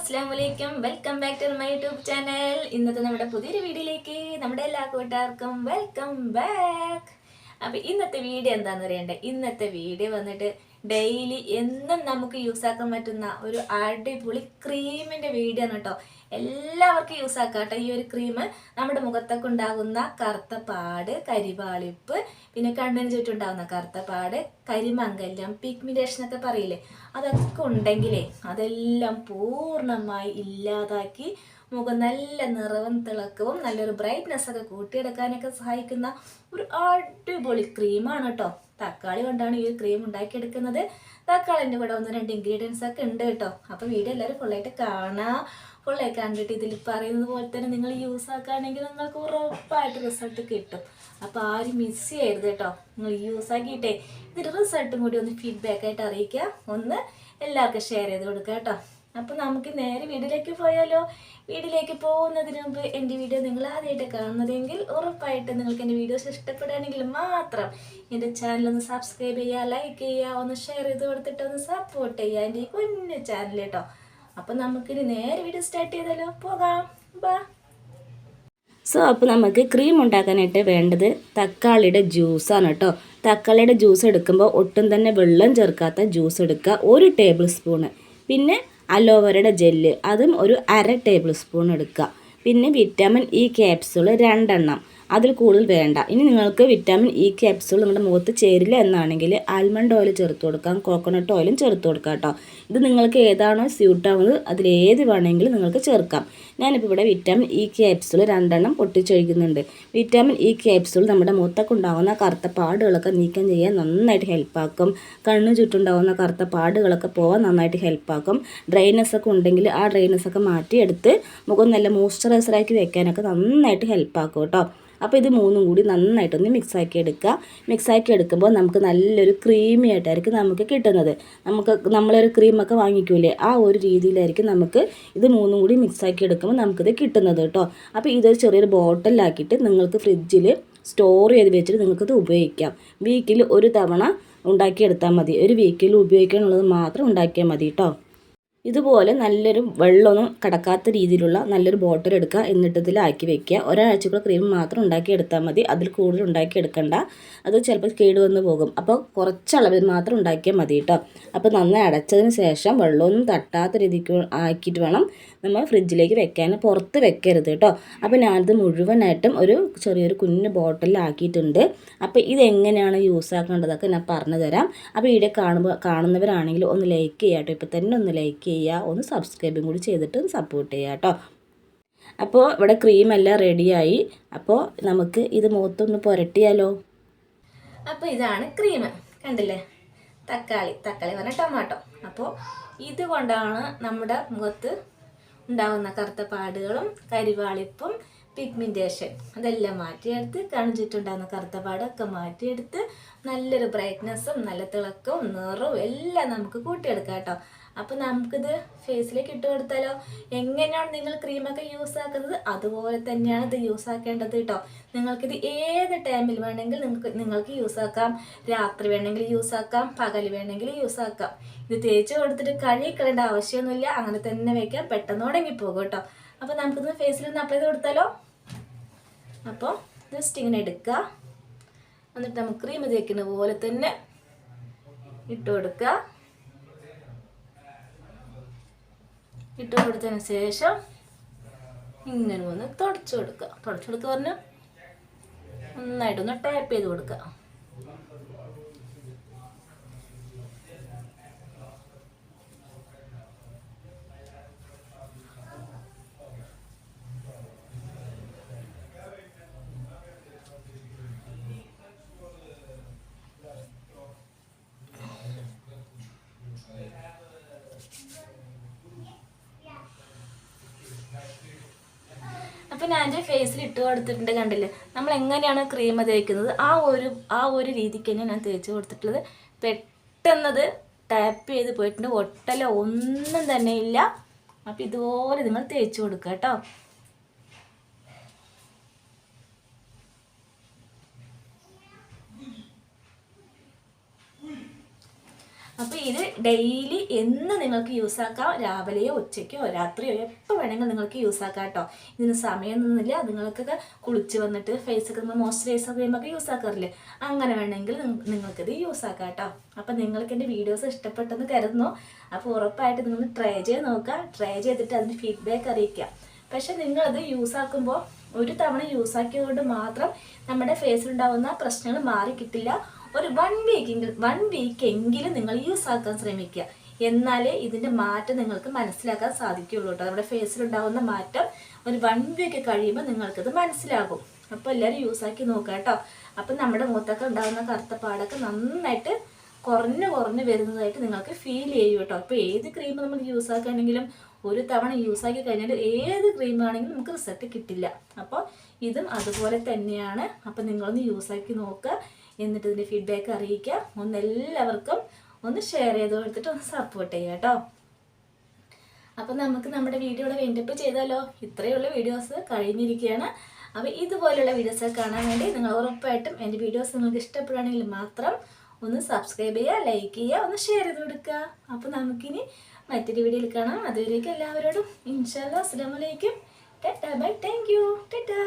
അസ്സാം welcome back to my YouTube channel ഇന്നത്തെ നമ്മുടെ പുതിയൊരു വീഡിയോയിലേക്ക് നമ്മുടെ എല്ലാ കൂട്ടുകാർക്കും വെൽക്കം ബാക്ക് അപ്പം ഇന്നത്തെ വീഡിയോ എന്താണെന്ന് അറിയണ്ടേ? ഇന്നത്തെ വീഡിയോ വന്നിട്ട് ഡെയിലി എന്നും നമുക്ക് യൂസ് ആക്കാൻ പറ്റുന്ന ഒരു അടിപൊളി ക്രീമിന്റെ വീഡിയോ ആണ് കേട്ടോ എല്ലാവർക്കും യൂസ് ആക്കാം കേട്ടോ ഈ ഒരു ക്രീം നമ്മുടെ മുഖത്തൊക്കെ ഉണ്ടാകുന്ന കറുത്ത പാട് കരിവാളിപ്പ് പിന്നെ കണ്ണിന് ചുറ്റും ഉണ്ടാകുന്ന കറുത്ത പാട് കരിമംഗല്യം പിഗ്മിറ്റേഷൻ ഒക്കെ പറയില്ലേ? അതൊക്കെ ഉണ്ടെങ്കിലേ അതെല്ലാം പൂർണമായി ഇല്ലാതാക്കി മുഖം നല്ല നിറവും തിളക്കവും നല്ലൊരു ബ്രൈറ്റ്നെസ് ഒക്കെ കൂട്ടിയെടുക്കാനൊക്കെ സഹായിക്കുന്ന ഒരു അടിപൊളി ക്രീമാണ് കേട്ടോ തക്കാളി കൊണ്ടാണ് ഈ ക്രീം ഉണ്ടാക്കിയെടുക്കുന്നത്. തക്കാളിന്റെ കൂടെ ഒന്ന് രണ്ട് ഇൻഗ്രീഡിയൻസ് ഒക്കെ ഉണ്ട് കേട്ടോ അപ്പോൾ വീഡിയോ എല്ലാവരും ഫുള്ളായിട്ട് കാണാം. ഫുള്ളായി കണ്ടിട്ട് ഇതിൽ പറയുന്നത് പോലെ തന്നെ നിങ്ങൾ യൂസ് ആക്കുകയാണെങ്കിൽ നിങ്ങൾക്ക് ഉറപ്പായിട്ട് റിസൾട്ട് കിട്ടും. അപ്പോൾ ആരും മിസ് ചെയ്യരുത് കേട്ടോ നിങ്ങൾ യൂസ് ആക്കിയിട്ടേ ഇതിന്റെ റിസൾട്ടും കൂടി ഒന്ന് ഫീഡ്ബാക്ക് ആയിട്ട് അറിയിക്കുക. ഒന്ന് എല്ലാവർക്കും ഷെയർ ചെയ്ത് കൊടുക്കുക കേട്ടോ അപ്പോൾ നമുക്ക് നേരെ വീട്ടിലേക്ക് പോയാലോ? വീട്ടിലേക്ക് പോകുന്നതിന് മുമ്പ് എന്റെ വീഡിയോ നിങ്ങൾ ആദ്യമായിട്ട് കാണുന്നതെങ്കിൽ ഉറപ്പായിട്ട് നിങ്ങൾക്ക് എന്റെ വീഡിയോസ് ഇഷ്ടപ്പെടുകയാണെങ്കിൽ മാത്രം എന്റെ ചാനൽ ഒന്ന് സബ്സ്ക്രൈബ് ചെയ്യുക ലൈക്ക് ചെയ്യുക ഒന്ന് ഷെയർ ചെയ്ത് കൊടുത്തിട്ട് ഒന്ന് സപ്പോർട്ട് ചെയ്യുക എന്റെ ഈ കുഞ്ഞു ചാനൽ കേട്ടോ അപ്പൊ നമുക്കിനി നേരെ വീഡിയോ സ്റ്റാർട്ട് ചെയ്താലോ? പോകാം. ബാ. സോ അപ്പോൾ നമുക്ക് ക്രീം ഉണ്ടാക്കാനായിട്ട് വേണ്ടത് തക്കാളിയുടെ ജ്യൂസാണ് കേട്ടോ തക്കാളിയുടെ ജ്യൂസ് എടുക്കുമ്പോൾ ഒട്ടും തന്നെ വെള്ളം ചേർക്കാത്ത ജ്യൂസ് എടുക്കുക. ഒരു ടേബിൾ സ്പൂണ് പിന്നെ അലോവേരയുടെ ജെല്ല്. അതും ഒരു അര ടേബിൾ സ്പൂൺ എടുക്കുക. പിന്നെ വിറ്റാമിൻ ഇ ക്യാപ്സ്യൂൾ രണ്ടെണ്ണം അതിൽ കൂടുതൽ വേണ്ട. ഇനി നിങ്ങൾക്ക് വിറ്റാമിൻ ഇ ക്യാപ്സൂൾ നിങ്ങളുടെ മുഖത്ത് ചേരില്ല എന്നാണെങ്കിൽ ആൽമണ്ട് ഓയിൽ ചേർത്ത് കൊടുക്കാം കോക്കനട്ട് ഓയിലും ചേർത്ത് കൊടുക്കാം കേട്ടോ. ഇത് നിങ്ങൾക്ക് ഏതാണോ സ്യൂട്ടാവുന്നത് അതിലേത് വേണമെങ്കിലും നിങ്ങൾക്ക് ചേർക്കാം. ഞാനിപ്പോൾ ഇവിടെ വിറ്റാമിൻ ഇ ക്യാപ്സൂൾ രണ്ടെണ്ണം പൊട്ടിച്ചൊഴിക്കുന്നുണ്ട്. വിറ്റാമിൻ ഇ ക്യാപ്സൂൾ നമ്മുടെ മുഖത്തൊക്കെ ഉണ്ടാകുന്ന കറുത്ത പാടുകളൊക്കെ നീക്കം ചെയ്യാൻ നന്നായിട്ട് ഹെൽപ്പാക്കും കണ്ണു ചുറ്റുണ്ടാകുന്ന കറുത്ത പാടുകളൊക്കെ പോകാൻ നന്നായിട്ട് ഹെൽപ്പാക്കും ഡ്രൈനസ് ഒക്കെ ഉണ്ടെങ്കിൽ ആ ഡ്രൈനസ് ഒക്കെ മാറ്റിയെടുത്ത് മുഖം നല്ല മോയ്സ്ചറൈസറാക്കി വെക്കാനൊക്കെ നന്നായിട്ട് ഹെൽപ്പാക്കും കേട്ടോ. അപ്പോൾ ഇത് മൂന്നും കൂടി നന്നായിട്ടൊന്ന് മിക്സാക്കി എടുക്കുക. മിക്സാക്കി എടുക്കുമ്പോൾ നമുക്ക് നല്ലൊരു ക്രീമി ആയിട്ടായിരിക്കും നമുക്ക് കിട്ടുന്നത്. നമുക്ക് നമ്മളൊരു ക്രീമൊക്കെ വാങ്ങിക്കൂലേ ആ ഒരു രീതിയിലായിരിക്കും നമുക്ക് ഇത് മൂന്നും കൂടി മിക്സാക്കി എടുക്കുമ്പോൾ നമുക്കിത് കിട്ടുന്നത് കേട്ടോ. അപ്പോൾ ഇതൊരു ചെറിയൊരു ബോട്ടിലാക്കിയിട്ട് നിങ്ങൾക്ക് ഫ്രിഡ്ജിൽ സ്റ്റോർ ചെയ്ത് വെച്ചിട്ട് നിങ്ങൾക്കിത് ഉപയോഗിക്കാം. വീക്കിൽ ഒരു തവണ ഉണ്ടാക്കിയെടുത്താൽ മതി. ഒരു വീക്കിൽ ഉപയോഗിക്കാനുള്ളത് മാത്രം ഉണ്ടാക്കിയാൽ മതി കേട്ടോ. ഇതുപോലെ നല്ലൊരു വെള്ളമൊന്നും കടക്കാത്ത രീതിയിലുള്ള നല്ലൊരു ബോട്ടിൽ എടുക്കുക എന്നിട്ട് ഇതിലാക്കി വെക്കുക. ഒരാഴ്ചക്കുള്ള ക്രീം മാത്രം ഉണ്ടാക്കി എടുത്താൽ മതി. അതിൽ കൂടുതൽ ഉണ്ടാക്കി എടുക്കണ്ട. അത് ചിലപ്പോൾ കേടുവന്ന് പോകും. അപ്പോൾ കുറച്ച് അളവിൽ മാത്രം ഉണ്ടാക്കിയാൽ മതി കേട്ടോ. അപ്പോൾ നന്നായി അടച്ചതിന് ശേഷം വെള്ളമൊന്നും തട്ടാത്ത രീതിക്ക് ആക്കിയിട്ട് വേണം നമ്മൾ ഫ്രിഡ്ജിലേക്ക് വെക്കാൻ. പുറത്ത് വെക്കരുത് കേട്ടോ. അപ്പോൾ ഞാനത് മുഴുവനായിട്ടും ഒരു ചെറിയൊരു കുഞ്ഞു ബോട്ടിലാക്കിയിട്ടുണ്ട് അപ്പോൾ ഇതെങ്ങനെയാണ് യൂസ് ആക്കേണ്ടതൊക്കെ ഞാൻ പറഞ്ഞു തരാം അപ്പോൾ വീഡിയോ കാണുമ്പോൾ കാണുന്നവരാണെങ്കിൽ ഒന്ന് ലൈക്ക് ചെയ്യാം കേട്ടോ. ഇപ്പോൾ തന്നെ ഒന്ന് ലൈക്ക് ചെയ്യുക. ഒന്ന് സബ്സ്ക്രൈബും കൂടി ചെയ്തിട്ട് സപ്പോർട്ട് ചെയ്യുക കേട്ടോ. അപ്പോൾ ഇവിടെ ക്രീമെല്ലാം റെഡിയായി അപ്പോൾ നമുക്ക് ഇത് മുഖത്തൊന്ന് പുരട്ടിയാലോ? അപ്പോൾ ഇതാണ് ക്രീം കണ്ടില്ലേ? തക്കാളി. തക്കാളി പറഞ്ഞ ടൊമാറ്റോ അപ്പോൾ ഇതുകൊണ്ടാണ് നമ്മുടെ മുഖത്ത് ഉണ്ടാകുന്ന കറുത്ത പാടുകളും കരിവാളിപ്പും പിഗ്മെന്റേഷൻ അതെല്ലാം മാറ്റിയെടുത്ത് കണിച്ചിട്ടുണ്ടാകുന്ന കറുത്ത പാടൊക്കെ മാറ്റിയെടുത്ത് നല്ലൊരു ബ്രൈറ്റ്നസ്സും നല്ല തിളക്കവും നിറവും എല്ലാം നമുക്ക് കൂട്ടിയെടുക്കാം കേട്ടോ. അപ്പോൾ നമുക്കിത് ഫേസിലേക്ക് ഇട്ട് കൊടുത്താലോ? എങ്ങനെയാണ് നിങ്ങൾ ക്രീമൊക്കെ യൂസ് ആക്കുന്നത്? അതുപോലെ തന്നെയാണ് ഇത് യൂസ് ആക്കേണ്ടത് കേട്ടോ നിങ്ങൾക്കിത് ഏത് ടൈമിൽ വേണമെങ്കിൽ നിങ്ങൾക്ക് നിങ്ങൾക്ക് യൂസ് ആക്കാം. രാത്രി വേണമെങ്കിൽ യൂസ് ആക്കാം. പകൽ വേണമെങ്കിൽ യൂസ് ആക്കാം. ഇത് തേച്ച് കൊടുത്തിട്ട് കഴുകിക്കളേണ്ട ആവശ്യമൊന്നുമില്ല. അങ്ങനെ തന്നെ വെക്കാം. പെട്ടെന്ന് ഉടങ്ങിപ്പോകും കേട്ടോ അപ്പോൾ നമുക്കിത് ഫേസിൽ ഒന്ന് അപ്ലൈ ചെയ്ത് കൊടുത്താലോ? അപ്പോൾ ജസ്റ്റ് ഇങ്ങനെ എടുക്കുക. എന്നിട്ട് നമുക്ക് ക്രീം തേക്കുന്ന പോലെ തന്നെ ഇട്ട് കൊടുക്കുക. ഇട്ട് കൊടുത്തതിന് ശേഷം ഇങ്ങനെ ഒന്ന് തുടച്ചു കൊടുക്കുക. തുടച്ചു കൊടുക്കുക പറഞ്ഞാൽ നന്നായിട്ടൊന്ന് ടാപ്പ് ചെയ്ത് കൊടുക്കുക. അപ്പം ഞാൻ എന്റെ ഫേസിൽ ഇട്ട് കൊടുത്തിട്ടുണ്ട് കണ്ടില്ലേ? നമ്മൾ എങ്ങനെയാണ് ക്രീം തേക്കുന്നത്? ആ ഒരു ആ ഒരു രീതിക്ക് തന്നെ ഞാൻ തേച്ച് കൊടുത്തിട്ടുള്ളത്. പെട്ടെന്നത് ടാപ്പ് ചെയ്ത് പോയിട്ടുണ്ട്. ഒട്ടല ഒന്നും തന്നെ ഇല്ല. അപ്പം ഇതുപോലെ നിങ്ങൾ തേച്ച് കൊടുക്കുക കേട്ടോ. അപ്പോൾ ഇത് ഡെയിലി എന്ന് നിങ്ങൾക്ക് യൂസ് ആക്കാം. രാവിലെയോ ഉച്ചയ്ക്കോ രാത്രിയോ എപ്പോൾ വേണമെങ്കിലും നിങ്ങൾക്ക് യൂസ് ആക്കാം കേട്ടോ ഇതിന് സമയമൊന്നുമില്ല നിങ്ങൾക്കൊക്കെ കുളിച്ച് വന്നിട്ട് ഫേസൊക്കെ നമ്മൾ മോയ്സ്ചറൈസർ ക്രീമൊക്കെ യൂസ് ആക്കാറില്ലേ? അങ്ങനെ വേണമെങ്കിൽ നിങ്ങ- നിങ്ങൾക്കിത് യൂസ് ആക്കാം കേട്ടോ അപ്പോൾ നിങ്ങൾക്ക് എന്റെ വീഡിയോസ് ഇഷ്ടപ്പെട്ടെന്ന് കരുതുന്നു. അപ്പോൾ ഉറപ്പായിട്ട് നിങ്ങൾ ട്രൈ ചെയ്ത് നോക്കുക. ട്രൈ ചെയ്തിട്ട് അതിന് ഫീഡ്ബാക്ക് അറിയിക്കുക. പക്ഷെ നിങ്ങളത് യൂസ് ആക്കുമ്പോൾ ഒരു തവണ യൂസ് ആക്കിയതുകൊണ്ട് മാത്രം നമ്മുടെ ഫേസിലുണ്ടാവുന്ന പ്രശ്നങ്ങൾ മാറി കിട്ടില്ല ഒരു വൺ വീക്കെങ്കിലും വൺ വീക്ക് എങ്കിലും നിങ്ങൾ യൂസ് ആക്കാൻ ശ്രമിക്കുക. എന്നാലേ ഇതിന്റെ മാറ്റം നിങ്ങൾക്ക് മനസ്സിലാക്കാൻ സാധിക്കുള്ളൂ കേട്ടോ നമ്മുടെ ഫേസിലുണ്ടാകുന്ന മാറ്റം ഒരു വൺ വീക്ക് കഴിയുമ്പോൾ നിങ്ങൾക്കത് മനസ്സിലാകും. അപ്പോൾ എല്ലാവരും യൂസ് ആക്കി നോക്കുക കേട്ടോ അപ്പം നമ്മുടെ മുഖത്തൊക്കെ ഉണ്ടാകുന്ന കറുത്ത പാടൊക്കെ നന്നായിട്ട് കുറഞ്ഞു കുറഞ്ഞു വരുന്നതായിട്ട് നിങ്ങൾക്ക് ഫീൽ ചെയ്യും കേട്ടോ അപ്പോൾ ഏത് ക്രീം നമ്മൾ യൂസ് ആക്കുകയാണെങ്കിലും ഒരു തവണ യൂസ് ആക്കി കഴിഞ്ഞാൽ ഏത് ക്രീം ആണെങ്കിലും നമുക്ക് റിസൾട്ട് കിട്ടില്ല. അപ്പോൾ ഇതും അതുപോലെ തന്നെയാണ്. അപ്പോൾ നിങ്ങളൊന്ന് യൂസ് ആക്കി നോക്കുക. എന്നിട്ട് ഇതിന്റെ ഫീഡ്ബാക്ക് അറിയിക്കുക ഒന്ന് എല്ലാവർക്കും ഒന്ന് ഷെയർ ചെയ്ത് കൊടുത്തിട്ട് ഒന്ന് സപ്പോർട്ട് ചെയ്യുക കേട്ടോ. അപ്പം നമുക്ക് നമ്മുടെ വീഡിയോയുടെ വേണ്ടപ്പ് ചെയ്താലോ? ഇത്രയുള്ള വീഡിയോസ് കഴിഞ്ഞിരിക്കുകയാണ്. അപ്പോൾ ഇതുപോലുള്ള വീഡിയോസ് കാണാൻ വേണ്ടി നിങ്ങൾ ഉറപ്പായിട്ടും എന്റെ വീഡിയോസ് നിങ്ങൾക്ക് ഇഷ്ടപ്പെടുകയാണെങ്കിൽ മാത്രം ഒന്ന് സബ്സ്ക്രൈബ് ചെയ്യുക ലൈക്ക് ചെയ്യുക ഒന്ന് ഷെയർ ചെയ്ത് കൊടുക്കുക. അപ്പോൾ നമുക്കിനി മറ്റൊരു വീഡിയോയിൽ കാണാം. അതുവരേക്കും എല്ലാവരോടും ഇൻഷാല്ലാ അസ്സാം വലൈക്കും ബൈ. Thank you Tata.